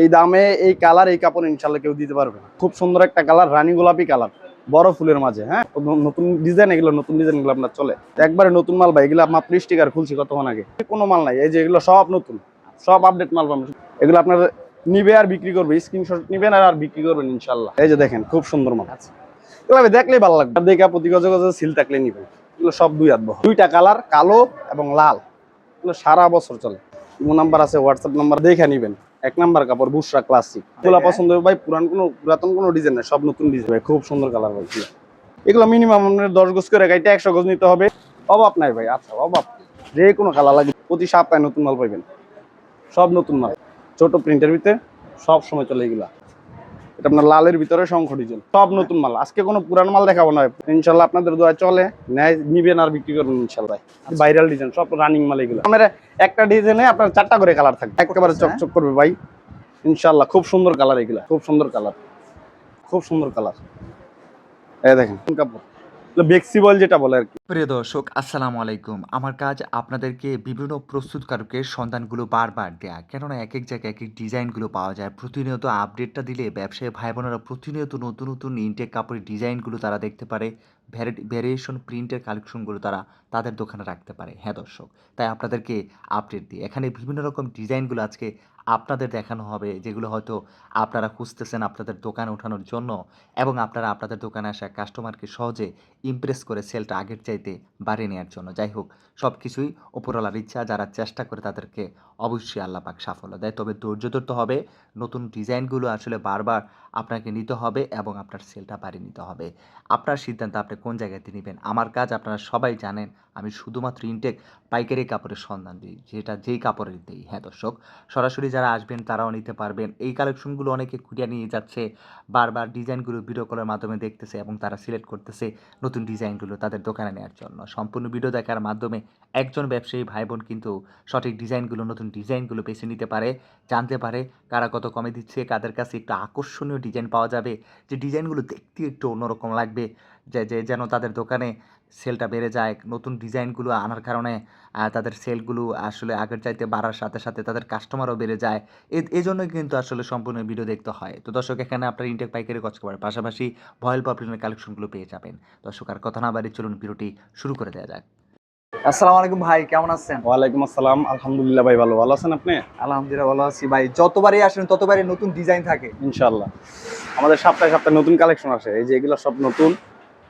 এই দামে এই কালার এই কাপড় ইনশাল্লাহ কেউ দিতে পারবে না। খুব সুন্দর একটা কালার রানী গোলাপি কালার বড় ফুলের মাঝে হ্যাঁ? নতুন ডিজাইন এগুলো নতুন ডিজাইনগুলো আপনার চলে। একবারে নতুন মাল ভাই এগুলো মাত্র স্টিকার খুলছি কতক্ষণ আগে। কোনো মাল নাই এই যে এগুলো সব নতুন সব আপডেট মাল পাবেন। এগুলো আপনার নিবে আর বিক্রি করবে স্ক্রিনশট নিবেন আর আর বিক্রি করবেন ইনশাল্লাহ এই যে দেখেন খুব সুন্দর মাল। আছে এগুলো আমি দেখলেই ভালো লাগবে দেখে প্রতি গজে গজে সিল থাকলে নিবেন। এগুলো সব দুই হাত। দুইটা কালার কালো এবং লাল। এগুলো সারা বছর চলে। নাম্বার আছে হোয়াটসঅ্যাপ নাম্বার দেখে নিবেন। এক নাম্বার কাপড় বুসরা ক্লাসিক এগুলো পছন্দ হবে। ভাই পুরান কোনো পুরাতন কোনো ডিজাইন নাই সব নতুন ডিজাইন ভাই খুব সুন্দর কালার ভাই এগুলো। এগুলো মিনিমাম আপনার দশ গজ করে গাইতে একশো গজ নিতে হবে। অভাব নাই ভাই আচ্ছা অভাব যে কোনো কালার লাগে প্রতি সপ্তাহে নতুন মাল পাইবেন। সব নতুন মাল। ছোট প্রিন্টের ভিতরে সব সময় চলে এগুলা। এটা আপনার লালের ভিতরে শঙ্খ সব নতুন মাল। আজকে কোনো পুরান মাল দেখাবো না ইনশাল্লাহ আপনাদের দোয়া চলে নেয় নিবেন আর বিক্রি করবেন ইনশাল্লাহ ভাইরাল ডিজাইন সব রানিং মাল এগুলো। আমার একটা ডিজাইনে আপনার চারটা করে কালার থাকবে। একেবারে চকচক করবে ভাই। ইনশাল্লাহ খুব সুন্দর কালার এগুলা খুব সুন্দর কালার খুব সুন্দর কালার এ দেখেন কাপড়। বেক্সিবল যেটা বলে আর কি। প্রিয় দর্শক, আসসালামু আলাইকুম। আমার কাজ আপনাদেরকে বিভিন্ন প্রস্তুতকারকের সন্ধানগুলো বারবার দেয়া। কেননা এক এক জায়গায় এক এক ডিজাইনগুলো পাওয়া যায়। প্রতিনিয়ত আপডেটটা দিলে ব্যবসায়ী ভাই বোনেরা প্রতিনিয়ত নতুন নতুন ইনটেক কাপড়ের ডিজাইনগুলো তারা দেখতে পারে। ভ্যারিয়েশন প্রিন্টের কালেকশনগুলো তারা তাদের দোকানে রাখতে পারে। হ্যাঁ দর্শক, তাই আপনাদেরকে আপডেট দিই। এখানে বিভিন্ন রকম ডিজাইনগুলো আজকে আপনাদের দেখানো হবে, যেগুলো হয়তো আপনারা খুঁজতেছেন আপনাদের দোকানে ওঠানোর জন্য এবং আপনারা আপনাদের দোকানে আসা কাস্টমারকে সহজে ইমপ্রেস করে সেলটা আগের চাইতে বাড়িয়ে নেওয়ার জন্য। যাই হোক সব কিছুই ওপরওয়ালার ইচ্ছা, যারা চেষ্টা করে তাদেরকে অবশ্যই আল্লাহ পাক সাফল্য দেয়। তবে ধৈর্য ধরতে হবে, নতুন ডিজাইনগুলো আসলে বারবার আপনাকে নিতে হবে এবং আপনার সেলটা বাড়িয়ে নিতে হবে। আপনার সিদ্ধান্ত আপনি কোন জায়গাতে নেবেন? আমার কাজ আপনারা সবাই জানেন আমি শুধুমাত্র ইনটেক পাইকারি কাপড়ের সন্ধান দিই, যেটা যেই কাপড়ের দিই। হ্যাঁ দর্শক, সরাসরি যারা আসবেন, তারাও নিতে পারবেন। এই কালেকশনগুলো অনেকে খুঁটিয়ে নিয়ে যাচ্ছে, বারবার ডিজাইনগুলো ভিডিও কলের মাধ্যমে দেখতেছে এবং তারা সিলেক্ট করতেছে নতুন ডিজাইনগুলো তাদের দোকানে নেওয়ার জন্য। সম্পূর্ণ ভিডিও দেখার মাধ্যমে একজন ব্যবসায়ী ভাই বোন কিন্তু সঠিক ডিজাইনগুলো নতুন ডিজাইনগুলো বেছে নিতে পারে, জানতে পারে কারা কত কমে দিচ্ছে, কাদের কাছে একটু আকর্ষণীয় ডিজাইন পাওয়া যাবে। যে ডিজাইনগুলো দেখতে একটু অন্যরকম লাগবে যে, যেন তাদের দোকানে সেলটা বেড়ে যায় নতুন ডিজাইনগুলো আনার কারণে তাদের সেলগুলো আসলে আগের চাইতে বাড়ার সাথে সাথে তাদের কাস্টমারও বেড়ে যায়। এ- এই জন্যই কিন্তু আসলে সম্পূর্ণ ভিডিও দেখতে হয়। তো দর্শক এখানে আপনার ইনটেক পাইকারি কচ করার পাশাপাশি ভয়েল পপুলার কালেকশনগুলো পেয়ে যাবেন। দর্শক আর কথা না বাড়ি চলুন ভিডিওটি শুরু করে দেওয়া যাক। আসসালামু আলাইকুম ভাই কেমন আছেন? ওয়ালাইকুম আসসালাম। আলহামদুলিল্লাহ ভাই ভালো। ভালো আছেন আপনি? আলহামদুলিল্লাহ ভালো আছি ভাই। যতবারই আসেন ততবারই নতুন ডিজাইন থাকে। ইনশাল্লাহ আমাদের সপ্তাহে সপ্তাহে নতুন কালেকশন আসে। এই যে এগুলো সব নতুন।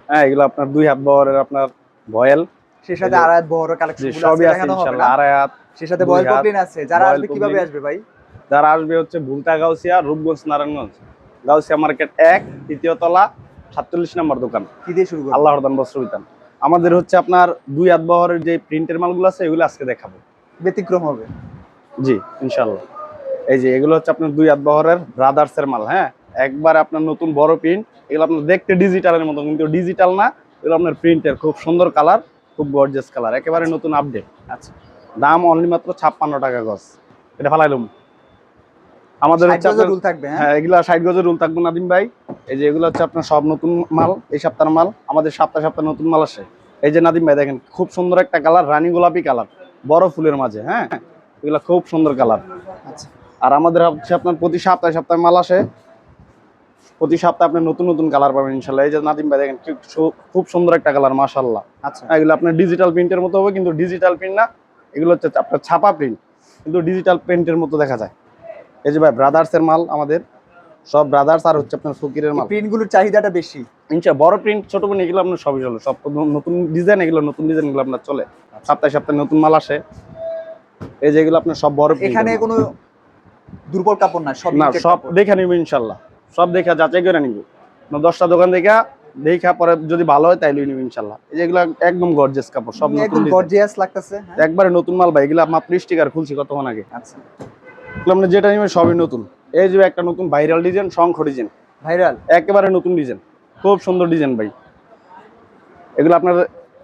হ্যাঁ এগুলো আপনার দুই হাত বহরের আপনার ভয়েল সেই সাথে এই যে- আড়াত কালেকশন সবই আছে ইনশাল্লাহ আড়াই হাত সেই সাথে বয়েল হাত, আছে? যারা আসবে কীভাবে আসবে ভাই? যারা আসবে হচ্ছে ভুলতা গাউসিয়া রূপগঞ্জ নারায়ণগঞ্জ। গাউসিয়া মার্কেট এক তৃতীয় তলা সাতচল্লিশ নম্বর দোকান। কি দিয়ে শুরু বস্ত্র বিতান। আমাদের হচ্ছে আপনার দুই হাত বহরের যে প্রিন্টের মালগুলো আছে এগুলো আজকে দেখাবো। ব্যতিক্রম হবে। জি ইনশাল্লাহ। এই যে এগুলো হচ্ছে আপনার দুই হাত বহরের ব্রাদার্স এর মাল হ্যাঁ? একবার আপনার নতুন বড় প্রিন্ট এগুলো আপনার দেখতে ডিজিটালের মতো কিন্তু ডিজিটাল না এগুলো আপনার প্রিন্টের খুব সুন্দর কালার খুব গর্জিয়াস কালার একেবারে নতুন আপডেট আচ্ছা। দাম অনলি মাত্র ছাপ্পান্ন টাকা গজ। এটা ফালাইলুম। আমাদের হচ্ছে রুল থাকবে হ্যাঁ? হ্যাঁ এগুলো ষাট গজের রুল থাকবে নাদিম ভাই। এই যে এগুলো হচ্ছে আপনার সব নতুন মাল এই সপ্তাহের মাল আমাদের সপ্তাহে সপ্তাহে নতুন মাল আসে। এই যে নাদিম ভাই দেখেন খুব সুন্দর একটা কালার রানী গোলাপি কালার বড় ফুলের মাঝে হ্যাঁ? এগুলো খুব সুন্দর কালার আচ্ছা। আর আমাদের হচ্ছে আপনার প্রতি সপ্তাহে সপ্তাহে মাল আসে প্রতি সপ্তাহে আপনি নতুন নতুন কালার পাবেন ইনশাল্লাহ এই যে নাদিম ভাই দেখেন খুব খুব সুন্দর একটা কালার মাশাল্লাহ আচ্ছা। এগুলো আপনার ডিজিটাল প্রিন্টের মতো হবে কিন্তু ডিজিটাল প্রিন্ট না এগুলো হচ্ছে আপনার ছাপা প্রিন্ট কিন্তু ডিজিটাল প্রিন্টের মতো দেখা যায়। এই যে ভাই ব্রাদার্সের মাল আমাদের সব ব্রাদার্স আর হচ্ছে আপনার ফকিরের মাল। প্রিন্টগুলোর চাহিদাটা বেশি। ইনশা বড় প্রিন্ট ছোট প্রিন্ট এগুলো আপনার সবই চলে। সব নতুন ডিজাইন এগুলো নতুন ডিজাইনগুলো আপনার চলে। সপ্তাহে সপ্তাহে নতুন মাল আসে। এই যে এগুলো আপনার সব বড় এখানে কোনো দুর্বল কাপড় না সব না সব। দেখে নিব ইনশাল্লাহ সব দেখা যাচাই করে নিব। দশটা দোকান দেখা দেখা পরে যদি ভালো হয় তাইলে নিব ইনশাল্লাহ। এগুলো একদম গর্জিয়াস কাপড় সব নতুন গর্জিয়াস লাগতেছে হ্যাঁ? একবারে নতুন মাল ভাই এগুলো মাত্র স্টিকার খুলছি কতক্ষণ আগে। আচ্ছা। এগুলো যেটা নিবেন সবই নতুন। এই যে একটা নতুন ভাইরাল ডিজাইন শঙ্খ ডিজাইন ভাইরাল একেবারে নতুন ডিজাইন খুব সুন্দর ডিজাইন ভাই। এগুলো আপনার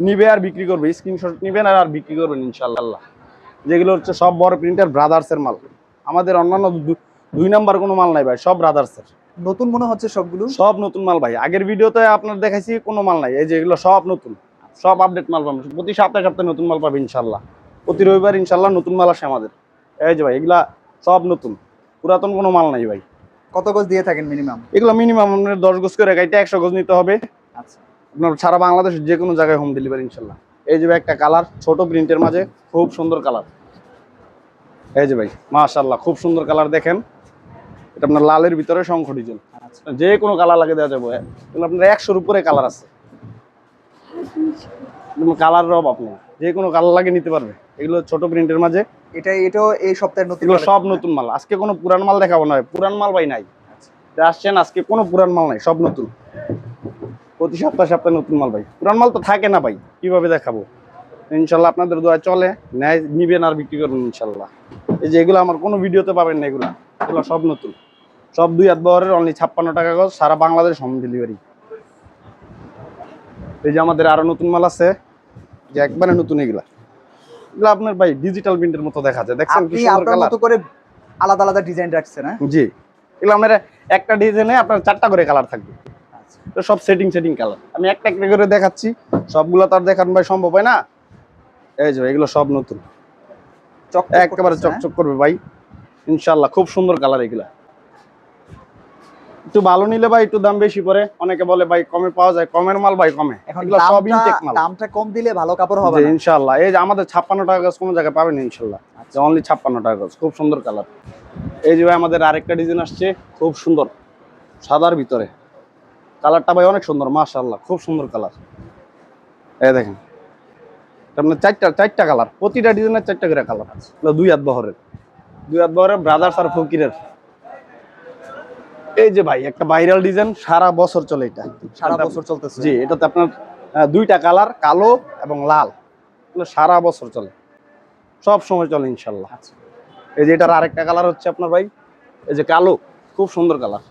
নিবে আর বিক্রি করবে স্ক্রিনশট নিবেন আর আর বিক্রি করবেন ইনশাল্লাহ। যেগুলো হচ্ছে সব বড় প্রিন্টার ব্রাদার্সের মাল। আমাদের অন্যান্য দুই নাম্বার কোনো মাল নাই ভাই সব ব্রাদার্সের নতুন মনে হচ্ছে সবগুলো? সব নতুন মাল ভাই। আগের ভিডিওতে আপনার দেখাইছি কোনো মাল নাই। এই যে এগুলো সব নতুন। সব আপডেট মাল পাবেন। প্রতি সপ্তাহে সপ্তাহে নতুন মাল পাবে ইনশাল্লাহ প্রতি রবিবার ইনশাল্লাহ নতুন মাল আসে আমাদের। এই যে ভাই এগুলা সব নতুন। পুরাতন কোনো মাল নাই ভাই। কত গজ দিয়ে থাকেন মিনিমাম এগুলো মিনিমাম আপনার দশ গজ করে গাইতে একশো গজ নিতে হবে। আচ্ছা। আপনার সারা বাংলাদেশ যে কোনো জায়গায় হোম ডেলিভারি ইনশাল্লাহ এই যে ভাই একটা কালার ছোট প্রিন্টের মাঝে খুব সুন্দর কালার এই যে ভাই মাশাল্লাহ খুব সুন্দর কালার দেখেন। এটা আপনার লালের ভিতরে শঙ্খ ডিজাইন আচ্ছা। যে কোনো কালার লাগে দেওয়া যাবে এগুলো আপনার একশোর উপরে কালার আছে। কালার অভাব নেই। যে কোনো কালার লাগে নিতে পারবে। এগুলো ছোট প্রিন্টের মাঝে। এটা এটাও এই সপ্তাহের নতুন এগুলো সব নতুন মাল। আজকে কোনো পুরান মাল দেখাবো না পুরান মাল ভাই নাই। আসছেন আজকে কোনো পুরান মাল নাই সব নতুন। প্রতি সপ্তাহে সপ্তাহে নতুন মাল ভাই। পুরান মাল তো থাকে না ভাই। কীভাবে দেখাবো? ইনশাল্লাহ আপনাদের দোয়া চলে। নেয় নিবেন আর বিক্রি করবেন ইনশাল্লাহ। এই যে এগুলো আমার কোনো ভিডিওতে পাবেন না এগুলো। এগুলো সব নতুন। সব দুই হাত বহরের অনলি ছাপ্পান্ন টাকা গজ সারা বাংলাদেশ হোম ডেলিভারি এই যে আমাদের আরও নতুন মাল আছে যে একবারে নতুন এগুলা। এগুলো আপনার ভাই ডিজিটাল প্রিন্টের মতো দেখা যায় দেখছেন কি সুন্দর কালার মতো করে আলাদা আলাদা ডিজাইন রাখছেন হ্যাঁ? জি। এগুলো আপনার একটা ডিজাইনে আপনার চারটা করে কালার থাকবে। আচ্ছা। তো সব সেটিং সেটিং কালার আমি একটা একটা করে দেখাচ্ছি সবগুলো তো আর দেখানো ভাই সম্ভব হয় না। এই যে এগুলো সব নতুন। চক একেবারে হ্যাঁ? চকচক করবে ভাই। ইনশাল্লাহ খুব সুন্দর কালার এগুলা। একটু ভালো নিলে ভাই একটু দাম বেশি পড়ে। অনেকে বলে ভাই কমে পাওয়া যায় কমের মাল ভাই কমে। এখন সব ইনটেক দামটা মাল। দামটা কম দিলে ভালো কাপড় হবে ইনশাল্লাহ এই যে আমাদের ছাপ্পান্ন টাকা গাছ কোনো জায়গায় পাবেন ইনশাল্লাহ। অনলি ছাপ্পান্ন টাকা গাছ খুব সুন্দর কালার। এই যে ভাই আমাদের আরেকটা ডিজাইন আসছে খুব সুন্দর। সাদার ভিতরে। কালারটা ভাই অনেক সুন্দর মাশাল্লাহ খুব সুন্দর কালার। এই দেখেন। আপনার চারটা চারটা কালার। প্রতিটা ডিজাইনের চারটা করে কালার। আছে দুই হাত বহরের। দুই হাত বহরের ব্রাদার্স আর ফকিরের। এই যে ভাই একটা ভাইরাল ডিজাইন সারা বছর চলে এটা। সারা বছর চলতেছে। জি এটাতে আপনার দুইটা কালার কালো এবং লাল। সারা বছর চলে। সব সময় চলে ইনশাল্লাহ। আচ্ছা। এই যে এটার আরেকটা কালার হচ্ছে আপনার ভাই এই যে কালো খুব সুন্দর কালার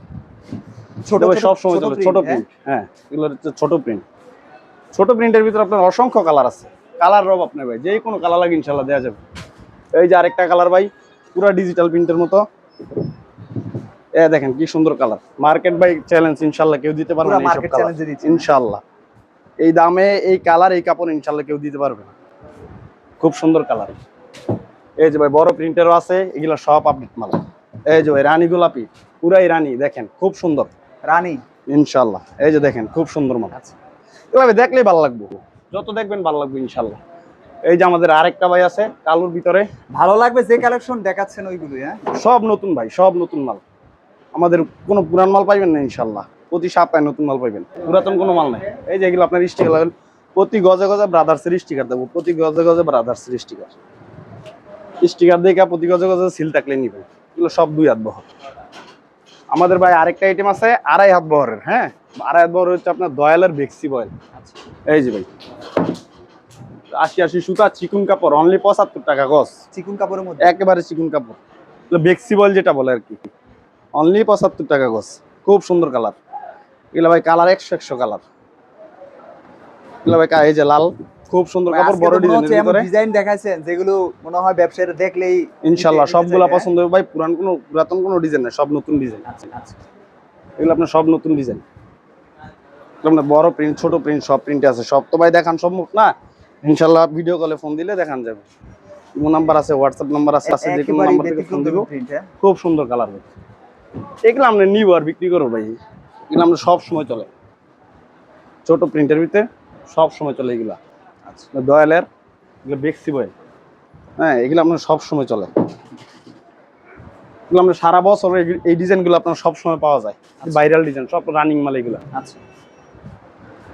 ছোট সব সময় চলে ছোট হ্যাঁ? প্রিন্ট হ্যাঁ এগুলো হচ্ছে ছোট প্রিন্ট ছোট প্রিন্টের ভিতরে আপনার অসংখ্য কালার আছে। কালার রব আপনার ভাই যে কোনো কালার লাগে ইনশাল্লাহ দেওয়া যাবে। এই যে আরেকটা কালার ভাই পুরো ডিজিটাল প্রিন্টের মতো। এ দেখেন কি সুন্দর কালার মার্কেট বাই চ্যালেঞ্জ ইনশাল্লাহ কেউ দিতে পারবে না মার্কেট কালার ইনশাল্লাহ। এই দামে এই কালার এই কাপড় ইনশাল্লাহ কেউ দিতে পারবে না। খুব সুন্দর কালার এই যে ভাই বড় প্রিন্টেরও আছে এগুলো সব আপডেট মাল। এই যে ভাই রানী গোলাপি পুরাই রানী দেখেন খুব সুন্দর। রানী। ইনশাল্লাহ। এই যে দেখেন খুব সুন্দর মাল। আছে এভাবে দেখলেই ভালো লাগবে। যত দেখবেন ভালো লাগবে ইনশাল্লাহ। এই যে আমাদের আরেকটা ভাই আছে কালুর ভিতরে। ভালো লাগবে যে কালেকশন দেখাচ্ছেন ওইগুলোই হ্যাঁ? সব নতুন ভাই সব নতুন মাল। আমাদের কোনো পুরান মাল পাইবেন না ইনশাল্লাহ। প্রতি সপ্তাহে নতুন মাল পাইবেন। পুরাতন কোনো মাল নাই। এই যে এগুলো আপনার স্টিকার লাগান প্রতি গজে গজে ব্রাদার্সের স্টিকার দেবো প্রতি গজে গজে ব্রাদার্সের স্টিকার স্টিকার দেখে প্রতি গজে গজে সিল থাকলে নিবেন এগুলো সব দুই হাত বহর। আমাদের ভাই আরেকটা আইটেম আছে আড়াই হাত বহরের হ্যাঁ? আড়াই হাত বহর হচ্ছে আপনার দয়ালের বেক্সি বয়েল এই যে ভাই। আশি আশি সুতা চিকুন কাপড় অনলি পঁচাত্তর টাকা গজ। চিকুন কাপড়ের মধ্যে? একেবারে চিকুন কাপড়। বেক্সিবল যেটা বলে আর কি। অনলি পঁচাত্তর টাকা গছ। খুব সুন্দর কালার। এগুলো ভাই কালার একশো একশো কালার। এগুলো ভাই এই যে লাল খুব সুন্দর কাপড় বড় ডিজাইনের ভিতরে। ডিজাইন দেখাইছেন যেগুলো মনে হয় ব্যবসায়ীরা দেখলেই নিতে সবগুলা পছন্দ হবে। ভাই পুরান কোনো পুরাতন কোনো ডিজাইন না সব নতুন ডিজাইন? আচ্ছা আচ্ছা। এগুলো আপনার সব নতুন ডিজাইন আপনার বড় প্রিন্ট ছোট প্রিন্ট সব প্রিন্টে আছে। সব তো ভাই দেখান সম্ভব না। ইনশাল্লাহ ভিডিও কলে ফোন দিলে দেখান যাবে। ইমো নাম্বার আছে হোয়াটসঅ্যাপ নাম্বার আছে আছে যে কোনো নাম্বার থেকে ফোন দিব। খুব সুন্দর কালার এগুলো আমরা নিব আর বিক্রি করব ভাই। এগুলো আমরা সব সময় চলে। ছোট প্রিন্টের ভিতরে সব সময় চলে এগুলা। আচ্ছা। দয়ালের এগুলো বেক্সি বয় হ্যাঁ এগুলো আপনার সব সময় চলে। এগুলো আমরা সারা বছর এই- ডিজাইনগুলো আপনার সব সময় পাওয়া যায়। ভাইরাল ডিজাইন সব রানিং মাল এগুলো। আচ্ছা।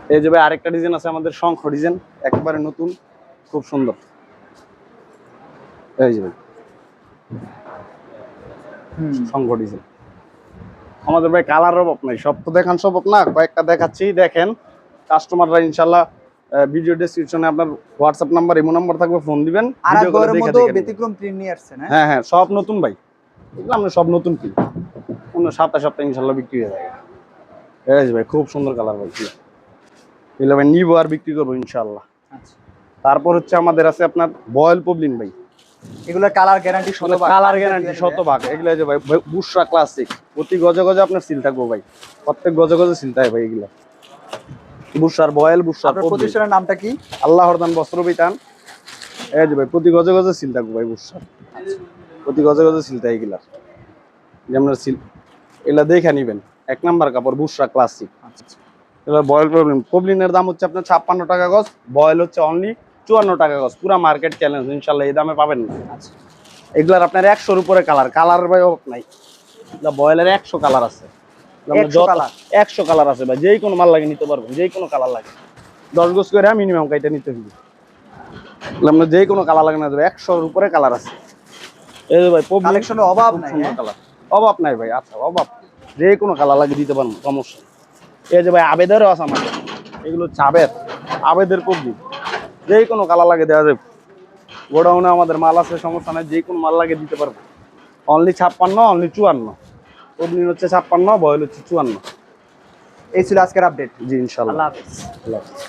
এই যে ভাই আরেকটা ডিজাইন আছে আমাদের শঙ্খ ডিজাইন একেবারে নতুন খুব সুন্দর। এই যে ভাই। হুম। শঙ্খ ডিজাইন। আমাদের ভাই কালার অভাব নাই। সব তো দেখান সম্ভব না কয়েকটা দেখাচ্ছি দেখেন। কাস্টমাররা ইনশাল্লাহ ভিডিও ডেসক্রিপশনে আপনার হোয়াটসঅ্যাপ নাম্বার ইমো নাম্বার থাকবে ফোন দিবেন। ব্যতিক্রম প্রিন্ট নিয়ে আসছেন হ্যাঁ হ্যাঁ সব নতুন ভাই। এগুলো আমরা সব নতুন কি? অন্য সপ্তাহে সপ্তাহে ইনশাল্লাহ বিক্রি হয়ে যাবে। এই ভাই খুব সুন্দর কালার ভাই এগুলো ভাই নিবো আর বিক্রি করব ইনশাল্লাহ। আচ্ছা। তারপর হচ্ছে আমাদের আছে আপনার বয়েল পবলিন ভাই। এগুলোর কালার গ্যারান্টি শতভাগ। কালার গ্যারান্টি শতভাগ। এগুলো যে ভাই বুসরা ক্লাসিক প্রতি গজে গজে আপনার সিল থাকব ভাই। প্রত্যেক গজে গজে সিল থাকে ভাই এগুলো। বুসার বয়েল আপনার প্রতিষ্ঠানের নামটা কি? আল্লাহর দান বস্ত্র বিতান। এই যে ভাই প্রতি গজে গজে সিল থাকব ভাই বুসার প্রতি গজে গজে সিল থাকে এগুলা। যেমন সিল এগুলো দেখে নিবেন। এক নাম্বার কাপড় বুসরা ক্লাসিক আচ্ছা। বয়েল প্রবলেম পবলিনের দাম হচ্ছে আপনার ছাপ্পান্ন টাকা গজ। বয়েল হচ্ছে অনলি চুয়ান্ন টাকা গজ পুরা মার্কেট চ্যালেঞ্জ ইনশাল্লাহ এই দামে পাবেন না। আচ্ছা। এগুলার আপনার একশোর উপরে কালার কালার ভাই অভাব নাই। বয়েলের একশো কালার আছে। আপনার 100 একশো কালার আছে ভাই যেই কোনো মাল লাগে নিতে পারবেন যেই কোনো কালার লাগে। দশ গজ করে মিনিমাম কাইটা নিতে হবে আপনার যেই কোনো কালার লাগে না দেবে একশোর উপরে কালার আছে। এই যে ভাই কালেকশনের অভাব নাই হ্যাঁ? কালার অভাব নাই ভাই আচ্ছা অভাব। যে কোনো কালার লাগে দিতে পারব সমস্যা এই যে ভাই আবেদেরও আছে আমাদের। এগুলো হচ্ছে আবেদ। আবেদের পবলি যে কোনো কালার লাগে দেওয়া যাবে। গোডাউনে আমাদের মাল আছে সমস্যা নাই যে কোনো মাল লাগে দিতে পারব। অনলি ছাপ্পান্ন অনলি চুয়ান্ন। অগ্নি হচ্ছে ছাপ্পান্ন বয়েল হচ্ছে চুয়ান্ন। এই ছিল আজকের আপডেট জি ইনশাল্লাহ। আল্লাহ হাফিজ। আল্লাহ হাফেজ।